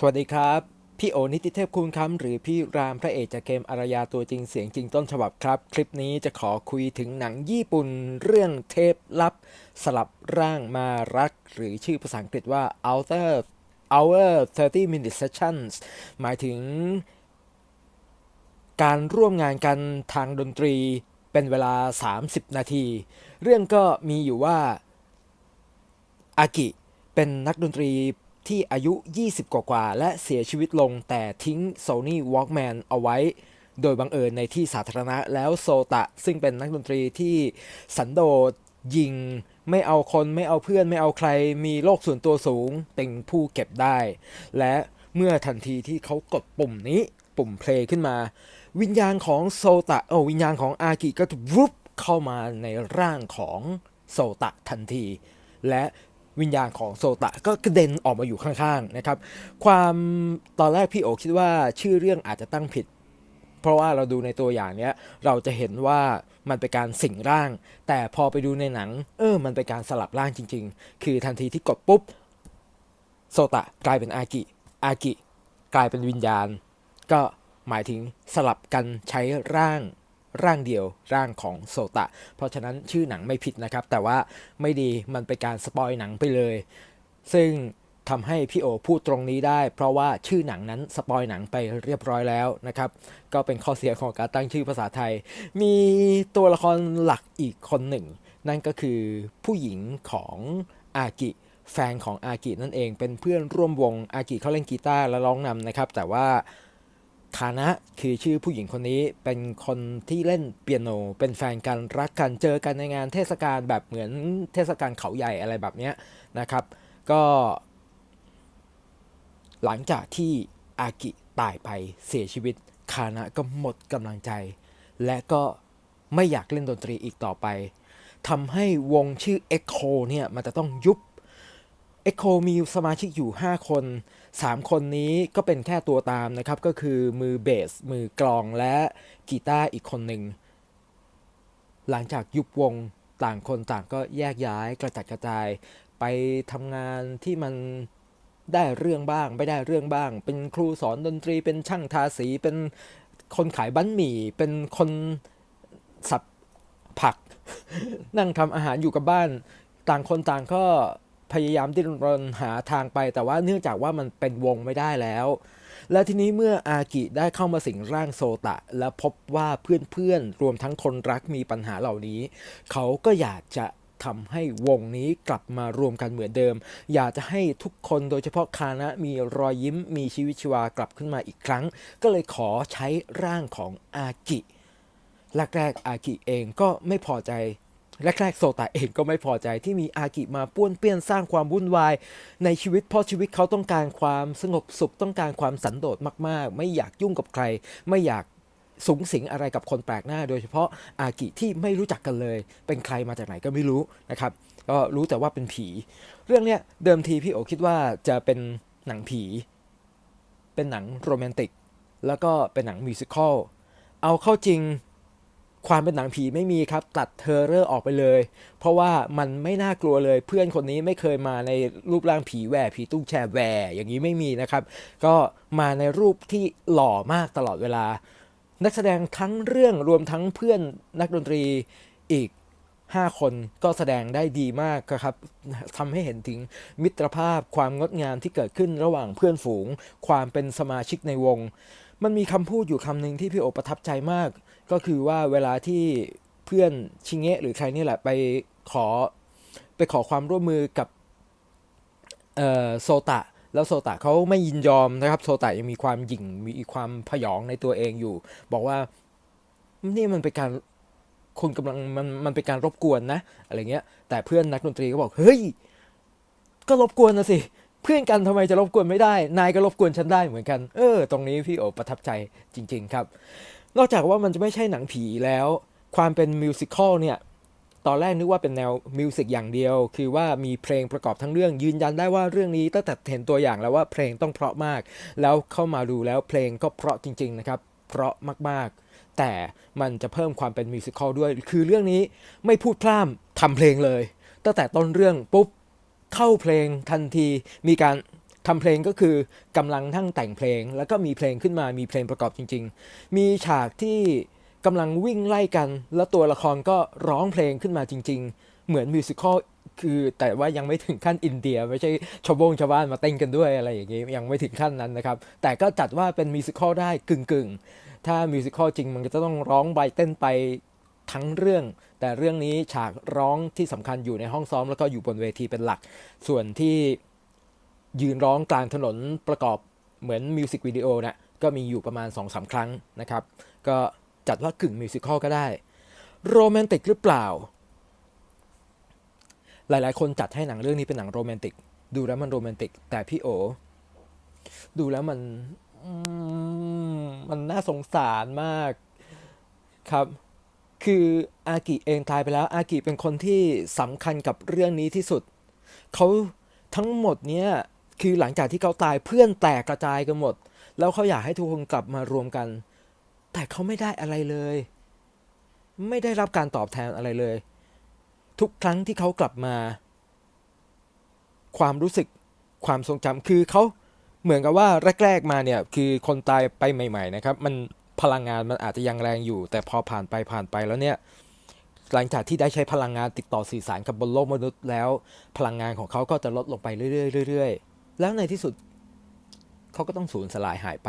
สวัสดีครับ พี่โอนิติเทพคุณคำหรือพี่รามพระเอกจากเกมอารยาตัวจริงเสียงจริงต้นฉบับครับ คลิปนี้จะขอคุยถึงหนังญี่ปุ่นเรื่องเทปลับ สลับร่างมารัก หรือชื่อภาษาอังกฤษว่า Outer Hour 30 Minute Sessions หมายถึง การร่วมงานกันทางดนตรีเป็นเวลา 30 นาที เรื่องก็มีอยู่ว่าอากิเป็นนักดนตรี ที่อายุ 20 กว่าๆและเสียชีวิตลงแต่ทิ้ง Sony Walkman เอาไว้ โดยบังเอิญในที่สาธารณะแล้วโซตะ ซึ่งเป็นนักดนตรีที่สันโดษยิง ไม่เอาคนไม่เอาเพื่อนไม่เอาใคร มีโลกส่วนตัวสูงเป็นผู้เก็บได้ และเมื่อทันทีที่เขากดปุ่มนี้ปุ่มเพลงขึ้นมา วิญญาณของโซตะโอ้วิญญาณของอากิก็จะวุบเข้ามาในร่างของโซตะทันที และ วิญญาณของโซตะก็กระเด็นออกมาอยู่ข้างๆนะครับ ความตอนแรกพี่โอคิดว่าชื่อเรื่องอาจจะตั้งผิด เพราะว่าเราดูในตัวอย่างเนี้ยเราจะเห็นว่ามันเป็นการสิงร่าง แต่พอไปดูในหนัง เออ มันเป็นการสลับร่างจริง ๆ คือทันทีที่กดปุ๊บโซตะกลายเป็นอากิอากิกลายเป็นวิญญาณ ก็หมายถึงสลับกันใช้ร่าง ร่างเดียวร่างของโซตะ เพราะฉะนั้นชื่อหนังไม่ผิดนะครับ แต่ว่าไม่ดีมันเป็นการสปอยหนังไปเลย ซึ่งทำให้พี่โอพูดตรงนี้ได้ เพราะว่าชื่อหนังนั้นสปอยหนังไปเรียบร้อยแล้วนะครับ ก็เป็นข้อเสียของการตั้งชื่อภาษาไทย มีตัวละครหลักอีกคนหนึ่ง นั่นก็คือผู้หญิงของอากิแฟนของอากินั่นเอง เป็นเพื่อนร่วมวงอากิเขาเล่นกีตาร์และร้องนำนะครับ แต่ว่า คานะคือชื่อผู้หญิงคนนี้เป็นคนที่เล่นเปียโน เป็นแฟนกันรักกันเจอกันในงานเทศกาลแบบเหมือนเทศกาลเขาใหญ่อะไรแบบเนี้ยนะครับ ก็ หลังจากที่อากิตายไปเสียชีวิตคานะก็หมดกำลังใจ และก็ไม่อยากเล่นดนตรีอีกต่อไปทำให้วงชื่อ Echo เนี่ยมันจะต้องยุบ Echo มีสมาชิกอยู่ 5 คน 3 คนนี้ก็เป็นแค่ตัวตามนะครับ ก็คือมือเบส มือกลองและกีตาร์อีกคนหนึ่ง หลังจากยุบวงต่างคนต่างก็แยกย้ายกระจัดกระจาย ไปทำงานที่มันได้เรื่องบ้าง ไม่ได้เรื่องบ้าง เป็นครูสอนดนตรีเป็นช่างทาสี เป็นคนขายบั้นหมี่ เป็นคนสับผัก นั่งทำอาหารอยู่กับบ้าน ต่างคนต่างก็ พยายามดิ้นรนหาทางไปแต่ว่าเนื่องจากว่ามันเป็นวงไม่ได้แล้ว และทีนี้เมื่ออากิได้เข้ามาสิงร่างโซตะ และพบว่าเพื่อนๆรวมทั้งคนรักมีปัญหาเหล่านี้ เขาก็อยากจะทำให้วงนี้กลับมารวมกันเหมือนเดิม อยากจะให้ทุกคนโดยเฉพาะคานะมีรอยยิ้มมีชีวิตชีวากลับขึ้นมาอีกครั้ง ก็เลยขอใช้ร่างของอากิแรกๆอากิเองก็ไม่พอใจ แรกๆโซตะเองก็ไม่พอใจที่มีอากิมาป้วนเปี้ยนสร้างความวุ่นวาย ในชีวิตเพราะชีวิตเขาต้องการความสงบสุขต้องการความสันโดษมาก ๆ ไม่อยากยุ่งกับใคร ไม่อยากสูงสิงอะไรกับคนแปลกหน้า โดยเฉพาะอากิที่ไม่รู้จักกันเลย เป็นใครมาจากไหนก็ไม่รู้นะครับก็รู้แต่ว่าเป็นผี เรื่องเนี้ยเดิมทีพี่โอคิดว่าจะเป็นหนังผี เป็นหนังโรแมนติกแล้วก็เป็นหนังมิวสิควลเอาเข้าจริง ความเป็นหนังผีไม่มีครับ ตัดเทอร์เรอร์ออกไปเลย เพราะว่ามันไม่น่ากลัวเลย เพื่อนคนนี้ไม่เคยมาในรูปร่างผีแหวผีตุ้งแชร์แหวอย่างนี้ไม่มีนะครับ ก็มาในรูปที่หล่อมากตลอดเวลา นักแสดงทั้งเรื่องรวมทั้งเพื่อนนักดนตรีอีก 5 คนก็แสดงได้ดีมากครับทำให้เห็นถึงมิตรภาพความงดงามที่เกิดขึ้นระหว่างเพื่อนฝูง ความเป็นสมาชิกในวง มันมีคำพูดอยู่คำหนึ่งที่พี่โอประทับใจมาก ก็คือว่าเวลาที่เพื่อนชิงเงะหรือใครนี่แหละไปขอไปขอความร่วมมือกับโซตะ แล้วโซตะเขาไม่ยินยอมนะครับ โซตะยังมีความหยิ่งมีความพยองในตัวเองอยู่ บอกว่านี่มันเป็นการคุณกำลังมันมันเป็นการรบกวนนะอะไรเงี้ย แต่เพื่อนนักดนตรีก็บอกเฮ้ยก็รบกวนนะสิ พื่อนกันทำไมจะรบกวนไม่ได้ นายก็รบกวนฉันได้เหมือนกัน เออ ตรงนี้พี่โอประทับใจจริง ๆ ครับ นอกจากว่ามันจะไม่ใช่หนังผีแล้ว ความเป็นมิวสิควลเนี่ยตอนแรกนึกว่าเป็นแนวมิวสิกอย่างเดียว คือว่ามีเพลงประกอบทั้งเรื่องยืนยันได้ว่าเรื่องนี้ตั้งแต่เห็นตัวอย่างแล้วว่าเพลงต้องเพราะมาก แล้วเข้ามาดูแล้วเพลงก็เพราะจริง ๆ นะครับ เพราะมากๆ แต่มันจะเพิ่มความเป็นมิวสิควลด้วย คือเรื่องนี้ไม่พูดพร่ำทำเพลงเลย ตั้งแต่ต้นเรื่องปุ๊บ เข้าเพลงทันทีมีการทำเพลงก็คือกำลังทั้งแต่งเพลง แล้วก็มีเพลงขึ้นมามีเพลงประกอบจริง ๆ มีฉากที่กำลังวิ่งไล่กัน แล้วตัวละครก็ร้องเพลงขึ้นมาจริง ๆ เหมือนมิวสิควลคือแต่ว่ายังไม่ถึงขั้นอินเดีย ไม่ใช่ชาวบงชาวบ้านมาเต้นกันด้วยอะไรอย่างงี้ยังไม่ถึงขั้นนั้นนะครับ แต่ก็จัดว่าเป็นมิวสิควลได้กึ่งๆ ถ้ามิวสิควลจริงมันก็จะต้องร้องไปเต้นไป ทั้งเรื่อง แต่เรื่องนี้ฉากร้องที่สำคัญอยู่ในห้องซ้อมแล้วก็อยู่บนเวทีเป็นหลัก ส่วนที่ยืนร้องกลางถนนประกอบเหมือนมิวสิกวิดีโอนะก็มีอยู่ประมาณ 2-3 ครั้งนะครับ ก็จัดว่ากึ่งมิวสิควลก็ได้โรแมนติกหรือเปล่า หลายๆ คนจัดให้หนังเรื่องนี้เป็นหนังโรแมนติก ดูแล้วมันโรแมนติก แต่พี่โอ ดูแล้วมันมันน่าสงสารมากครับ คืออากิเองตายไปแล้ว อากิเป็นคนที่สำคัญกับเรื่องนี้ที่สุด เขาทั้งหมดเนี้ยคือหลังจากที่เขาตายเพื่อนแตกกระจายกันหมด แล้วเขาอยากให้ทุกคนกลับมารวมกัน แต่เขาไม่ได้อะไรเลย ไม่ได้รับการตอบแทนอะไรเลย ทุกครั้งที่เขากลับมา ความรู้สึกความทรงจำคือเขาเหมือนกับว่าแรก ๆ มาเนี่ย คือคนตายไปใหม่ ๆ นะครับ มัน พลังงานมันอาจจะยังแรงอยู่ แต่พอผ่านไปผ่านไปแล้วเนี่ยหลังจากที่ได้ใช้พลังงานติดต่อสื่อสารกับบนโลกมนุษย์แล้ว พลังงานของเขาก็จะลดลงไปเรื่อยๆเรื่อยๆแล้วในที่สุดเขาก็ต้องสูญสลายหายไป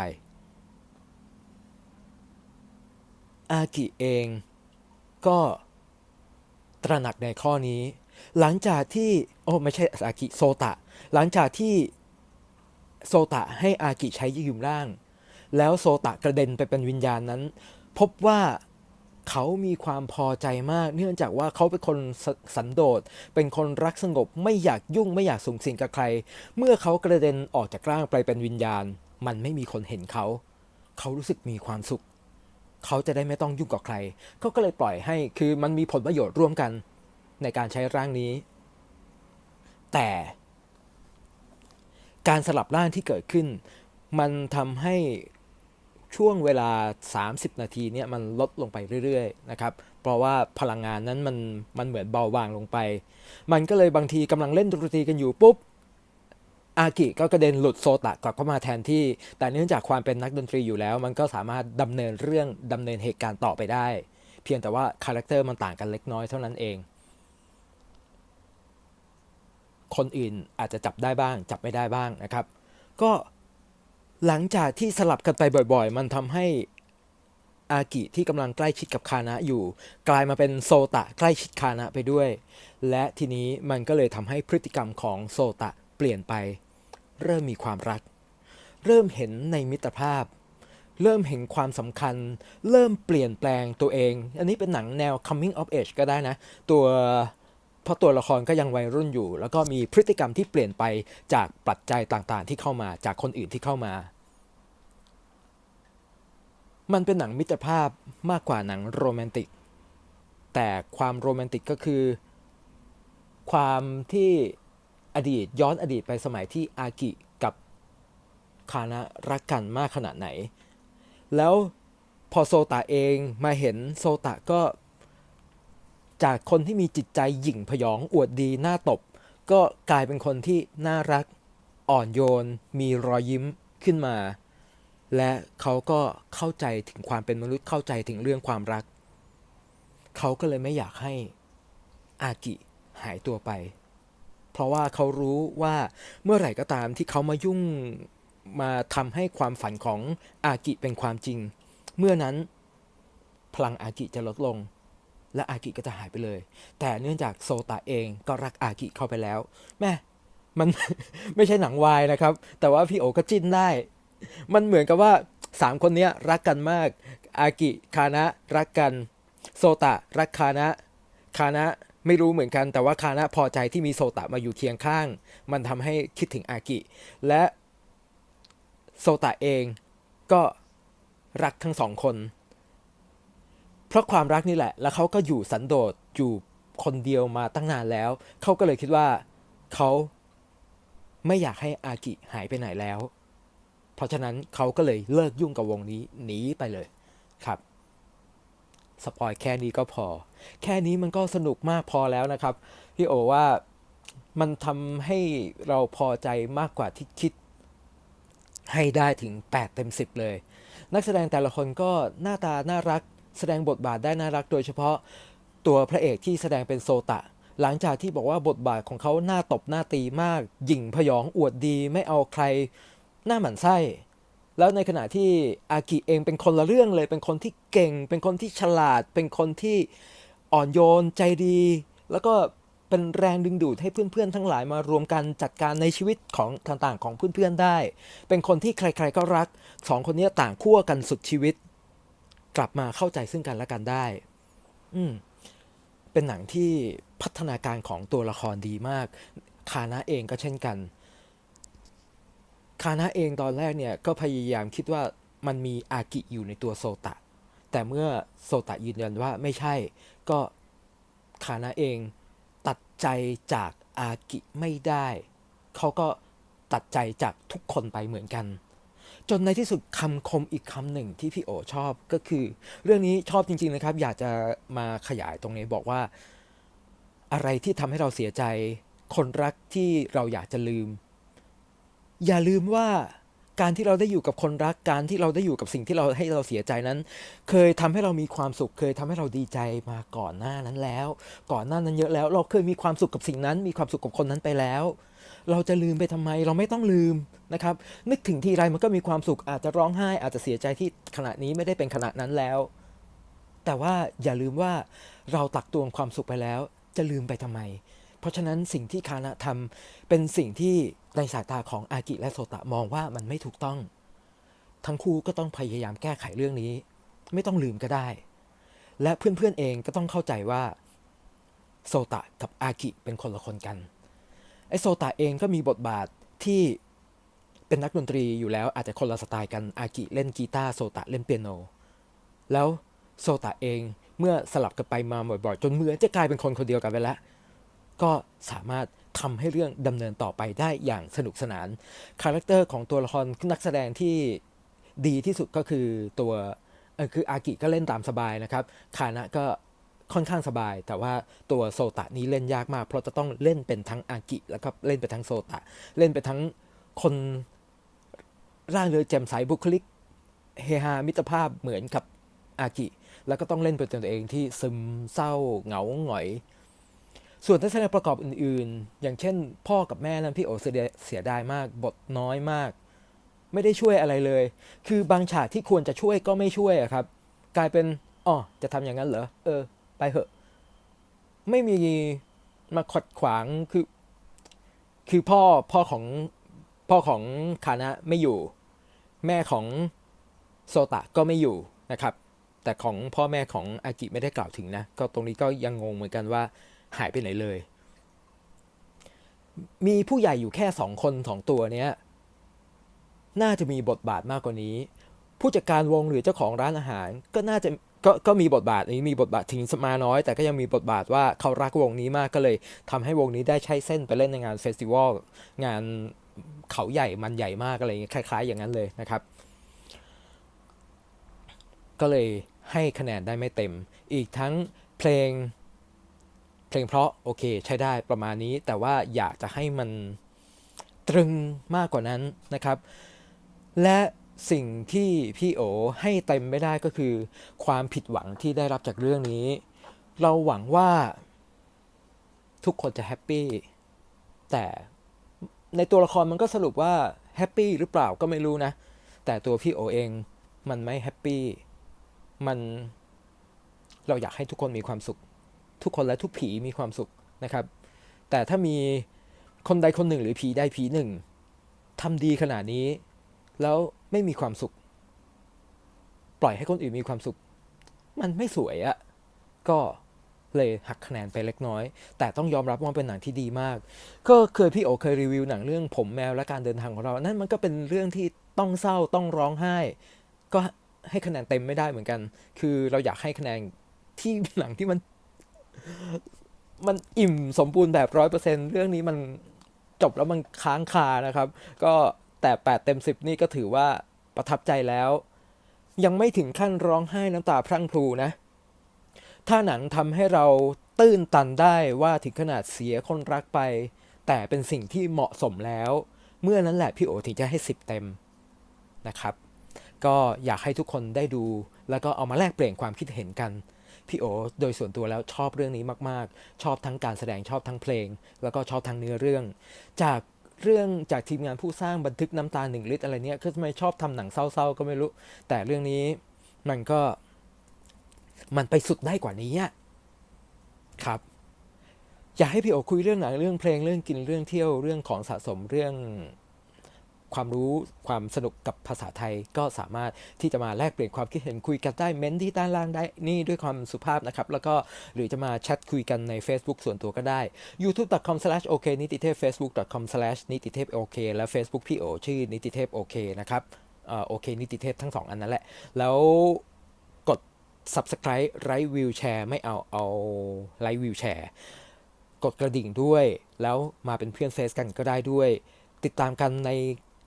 อากิเองก็ตระหนักในข้อนี้ หลังจากที่โอ้ไม่ใช่อากิโซตะ หลังจากที่โซตะให้อากิใช้ยืมร่าง แล้วโซตะกระเด็นไปเป็นวิญญาณนั้น พบว่าเขามีความพอใจมาก เนื่องจากว่าเขาเป็นคนสสันโดษ เป็นคนรักสงบ ไม่อยากยุ่งไม่อยากสูงสิงกับใคร เมื่อเขากระเด็นออกจากร่างไปเป็นวิญญาณ มันไม่มีคนเห็นเขา เขารู้สึกมีความสุข เขาจะได้ไม่ต้องยุ่งกับใคร เขาก็เลยปล่อยให้ คือมันมีผลประโยชน์ร่วมกัน ในการใช้ร่างนี้ แต่การสลับร่างที่เกิดขึ้น มันทำให้ ช่วงเวลา 30 นาทีเนี่ยมันลดลงไปเรื่อยๆนะครับเพราะว่าพลังงานนั้นมันมันเหมือนเบาบางลงไป มันก็เลยบางทีกำลังเล่นดนตรีกันอยู่ปุ๊บอากิก็กระเด็นหลุดโซตะกลับเข้ามาแทนที่ แต่เนื่องจากความเป็นนักดนตรีอยู่แล้ว มันก็สามารถดำเนินเรื่องดำเนินเหตุการณ์ต่อไปได้ เพียงแต่ว่าคาแรคเตอร์มันต่างกันเล็กน้อยเท่านั้นเอง คนอื่นอาจจะจับได้บ้าง จับไม่ได้บ้างนะครับ ก็ หลังจากที่สลับกันไปบ่อยๆ มันทำให้อากิที่กำลังใกล้ชิดกับคานะอยู่ กลายมาเป็นโซตะใกล้ชิดคานะไปด้วย และทีนี้มันก็เลยทำให้พฤติกรรมของโซตะเปลี่ยนไป เริ่มมีความรัก เริ่มเห็นในมิตรภาพ เริ่มเห็นความสำคัญ เริ่มเปลี่ยนแปลงตัวเอง อันนี้เป็นหนังแนว coming of age ก็ได้นะ ตัว เพราะตัวละครก็ยังวัยรุ่นอยู่ แล้วก็มีพฤติกรรมที่เปลี่ยนไปจากปัจจัยต่างๆ ที่เข้ามาจากคนอื่นที่เข้ามา มันเป็นหนังมิตรภาพมากกว่าหนังโรแมนติก แต่ความโรแมนติกก็คือ ความที่อดีตย้อนอดีตไปสมัยที่อากิกับคานะรักกันมากขนาดไหน แล้วพอโซตะเองมาเห็นโซตะก็ จากคนที่มีจิตใจหยิ่งพยองอวดดีหน้าตบ ก็กลายเป็นคนที่น่ารัก อ่อนโยน มีรอยยิ้มขึ้นมา และเขาก็เข้าใจถึงความเป็นมนุษย์เข้าใจถึงเรื่องความรัก เขาก็เลยไม่อยากให้อากิหายตัวไป เพราะว่าเขารู้ว่าเมื่อไหร่ก็ตามที่เขามายุ่งมาทำให้ความฝันของอากิเป็นความจริง เมื่อนั้นพลังอากิจะลดลง และอากิก็จะหายไปเลย แต่เนื่องจากโซตะเองก็รักอากิเข้าไปแล้วแม่มัน ไม่ใช่หนังวายนะครับ แต่ว่าพี่โอก็จิ้นได้ มันเหมือนกับว่าสามคนนี้รักกันมาก อากิคานะรักกัน โซตะรักคานะ คานะไม่รู้เหมือนกัน แต่ว่าคานะพอใจที่มีโซตะมาอยู่เคียงข้าง มันทำให้คิดถึงอากิ และโซตะเองก็รักทั้งสองคน เพราะความรักนี่แหละ แล้วเขาก็อยู่สันโดษอยู่คนเดียวมาตั้งนานแล้ว เขาก็เลยคิดว่าเขาไม่อยากให้อากิหายไปไหนแล้ว เพราะฉะนั้นเขาก็เลยเลิกยุ่งกับวงนี้หนีไปเลยครับสปอยแค่นี้ก็พอ แค่นี้มันก็สนุกมากพอแล้วนะครับ พี่โอว่ามันทำให้เราพอใจมากกว่าที่คิด ให้ได้ถึง 8 เต็ม 10 เลย นักแสดงแต่ละคนก็หน้าตาน่ารัก แสดงบทบาทได้น่ารักโดยเฉพาะตัวพระเอกที่แสดงเป็นโซตะ หลังจากที่บอกว่าบทบาทของเขาหน้าตบหน้าตีมาก หยิ่งพยองอวดดีไม่เอาใครหน้าหมันไส้ แล้วในขณะที่อากิเองเป็นคนละเรื่องเลย เป็นคนที่เก่ง เป็นคนที่ฉลาด เป็นคนที่อ่อนโยนใจดี แล้วก็เป็นแรงดึงดูดให้เพื่อนๆ ทั้งหลายมารวมกันจัดการในชีวิตของต่างๆ ของเพื่อนๆได้ เป็นคนที่ใครๆก็รักสองคนนี้ต่างขั้วกันสุดชีวิต กลับมาเข้าใจซึ่งกันและกันได้ อืมเป็นหนังที่พัฒนาการของตัวละครดีมาก คานะเองก็เช่นกัน คานะเองตอนแรกเนี่ยก็พยายามคิดว่ามันมีอากิอยู่ในตัวโซตะ แต่เมื่อโซตะยืนยันว่าไม่ใช่ ก็คานะเองตัดใจจากอากิไม่ได้ เขาก็ตัดใจจากทุกคนไปเหมือนกัน จนในที่สุดคำคมอีกคำหนึ่งที่พี่โอชอบก็คือ เรื่องนี้ชอบจริง ๆนะครับ อยากจะมาขยายตรงนี้บอกว่า อะไรที่ทำให้เราเสียใจ คนรักที่เราอยากจะลืม อย่าลืมว่าการที่เราได้อยู่กับคนรักการที่เราได้อยู่กับสิ่งที่เราให้เราเสียใจนั้น เคยทำให้เรามีความสุข เคยทำให้เราดีใจมาก่อนหน้านั้นแล้ว ก่อนหน้านั้นเยอะแล้ว เราเคยมีความสุขกับสิ่งนั้น มีความสุขกับคนนั้นไปแล้ว เราจะลืมไปทำไม เราไม่ต้องลืมนะครับ นึกถึงทีไรมันก็มีความสุขอาจจะร้องไห้ อาจจะเสียใจที่ขณะนี้ไม่ได้เป็นขณะนั้นแล้ว แต่ว่าอย่าลืมว่าเราตักตวงความสุขไปแล้ว จะลืมไปทำไม เพราะฉะนั้นสิ่งที่คานะทำเป็นสิ่งที่ในสายตาของอากิและโซตะมองว่ามันไม่ถูกต้อง ทั้งคู่ก็ต้องพยายามแก้ไขเรื่องนี้ ไม่ต้องลืมก็ได้ และเพื่อนๆเองก็ต้องเข้าใจว่าโซตะกับอากิเป็นคนละคนกัน ไอโซตะเองก็มีบทบาทที่เป็นนักดนตรีอยู่แล้วอาจจะคนละสไตล์กันอากิเล่นกีตาร์โซตะเล่นเปียโน แล้วโซตะเองเมื่อสลับกันไปมาบ่อยๆ จนเหมือนจะกลายเป็นคนคนเดียวกันไปแล้ว ก็สามารถทำให้เรื่องดำเนินต่อไปได้อย่างสนุกสนาน คาแรคเตอร์ของตัวละครนักแสดงที่ดีที่สุดก็คือตัวคืออากิก็เล่นตามสบายนะครับคานะก็ ค่อนข้างสบาย แต่ว่าตัวโซตะนี้เล่นยากมาก เพราะจะต้องเล่นเป็นทั้งอากิ แล้วก็เล่นเป็นทั้งโซตะ เล่นเป็นทั้งคนร่างเรือแจ่มใสบุคลิกเฮฮามิตรภาพเหมือนกับอากิ แล้วก็ต้องเล่นเป็นตัวเองที่ซึมเศร้าเหงาหงอย ส่วนนักแสดงประกอบอื่นๆ อย่างเช่น พ่อกับแม่นั้นพี่โอเสียดายเสียดายมาก บทน้อยมาก ไม่ได้ช่วยอะไรเลย คือบางฉากที่ควรจะช่วยก็ไม่ช่วยอะครับ กลายเป็นอ๋อจะทำอย่างนั้นเหรอเออ ไปเหอะ ไม่มีมาขัดขวางคือ คือพ่อพ่อของพ่อของคานะไม่อยู่ แม่ของโซตะก็ไม่อยู่นะครับ แต่ของพ่อแม่ของอากิไม่ได้กล่าวถึงนะ ก็ตรงนี้ก็ยังงงเหมือนกันว่าหายไปไหนเลย มีผู้ใหญ่อยู่แค่สองคนสองตัวเนี้ย น่าจะมีบทบาทมากกว่านี้ ผู้จัดการวงหรือเจ้าของร้านอาหาร ก็น่าจะ ก็ก็มีบทบาทอันนี้มีบทบาทถึงมาน้อย แต่ก็ยังมีบทบาทว่าเขารักวงนี้มากก็เลยทำให้วงนี้ได้ใช้เส้นไปเล่นในงานเฟสติวัลงานเขาใหญ่มันใหญ่มากอะไรอย่างเงี้ยคล้าย ๆ อย่างนั้นเลยนะครับ ก็เลยให้คะแนนได้ไม่เต็ม อีกทั้งเพลง เพลงเพราะโอเค ใช้ได้ประมาณนี้ แต่ว่าอยากจะให้มันตรึงมากกว่านั้นนะครับ และ สิ่งที่พี่โอให้เต็มไม่ได้ก็คือ ความผิดหวังที่ได้รับจากเรื่องนี้ เราหวังว่าทุกคนจะแฮปปี้แต่ในตัวละครมันก็สรุปว่าแฮปปี้หรือเปล่าก็ไม่รู้นะ แต่ตัวพี่โอเองมันไม่แฮปปี้มันเราอยากให้ทุกคนมีความสุข ทุกคนและทุกผีมีความสุขนะครับ แต่ถ้ามีคนใดคนหนึ่งหรือผีใดผีหนึ่งทำดีขนาดนี้ แล้ว ไม่มีความสุข ปล่อยให้คนอื่นมีความสุข มันไม่สวยอะก็เลยหักคะแนนไปเล็กน้อย แต่ต้องยอมรับว่าเป็นหนังที่ดีมาก ก็เคยพี่โอเคยรีวิวหนังเรื่องผมแมวและการเดินทางของเรา นั่นมันก็เป็นเรื่องที่ต้องเศร้าต้องร้องไห้ ก็ให้คะแนนเต็มไม่ได้เหมือนกัน คือเราอยากให้คะแนนที่หนังที่มัน มันอิ่มสมบูรณ์แบบร้อยเปอร์เซ็นเรื่องนี้มันจบแล้วมันค้างคานะครับ ก็ แต่แปดเต็มสิบนี่ก็ถือว่าประทับใจแล้ว ยังไม่ถึงขั้นร้องไห้น้ำตาพรั่งพรูนะ ถ้าหนังทำให้เราตื้นตันได้ว่าถึงขนาดเสียคนรักไป แต่เป็นสิ่งที่เหมาะสมแล้ว เมื่อนั้นแหละพี่โอถึงจะให้สิบเต็มนะครับ ก็อยากให้ทุกคนได้ดู แล้วก็เอามาแลกเปลี่ยนความคิดเห็นกันพี่โอโดยส่วนตัวแล้วชอบเรื่องนี้มาก ๆ ชอบทั้งการแสดงชอบทั้งเพลง แล้วก็ชอบทั้งเนื้อเรื่อง จาก เรื่องจากทีมงานผู้สร้างบันทึกน้ำตาหนึ่งลิตรอะไรเนี่ยก็ทำไมชอบทำหนังเศร้าๆก็ไม่รู้ แต่เรื่องนี้มันก็มันไปสุดได้กว่านี้ครับอยากให้พี่โอคุยเรื่องหนังเรื่องเพลงเรื่องกินเรื่องเที่ยวเรื่องของสะสมเรื่อง ความรู้ความสนุกกับภาษาไทยก็สามารถที่จะมาแลกเปลี่ยนความคิดเห็นคุยกันได้เม้นที่ด้านล่างได้นี่ด้วยความสุภาพนะครับ แล้วก็หรือจะมาแชทคุยกันใน Facebook ส่วนตัวก็ได้ youtube.com/ok นิติเทพ facebook.com/ นิติเทพโอเคและ Facebook พี่โอชื่อนิติเทพโอเคนะครับโอเคนิติเทพทั้งสองอันนั้นแหละ แล้วกด subscribe ไลค์วิวแชร์ไม่เอาเอาไลค์วิวแชร์กดกระดิ่งด้วย แล้วมาเป็นเพื่อนเฟซกันก็ได้ด้วย ติดตามกันใน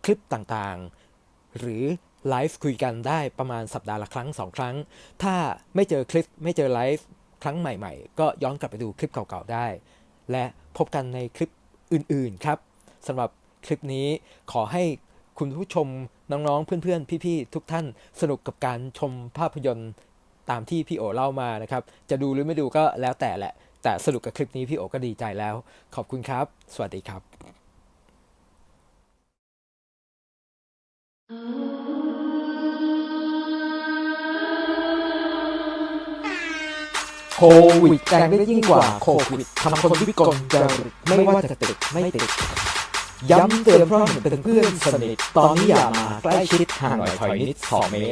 คลิปต่างๆ หรือไลฟ์คุยกันได้ประมาณสัปดาห์ละครั้งสองครั้ง ถ้าไม่เจอคลิปไม่เจอไลฟ์ครั้งใหม่ๆ ก็ย้อนกลับไปดูคลิปเก่าๆได้ และพบกันในคลิปอื่นๆครับสำหรับคลิปนี้ขอให้คุณผู้ชมน้องๆ เพื่อนๆ พี่ๆ ทุกท่านสนุกกับการชมภาพยนตร์ตามที่พี่โอเล่ามานะครับ จะดูหรือไม่ดูก็แล้วแต่แหละ แต่สนุกกับคลิปนี้พี่โอก็ดีใจแล้ว ขอบคุณครับ สวัสดีครับ โควิดแรงได้ยิ่งกว่าโควิดทำคนวิกลจริตไม่ว่าจะติดไม่ติด ย้ำเตือนเพราะเห็นเป็นเพื่อนสนิท ตอนนี้อย่ามาใกล้ชิดห่างหน่อยถอยนิดสองเมตร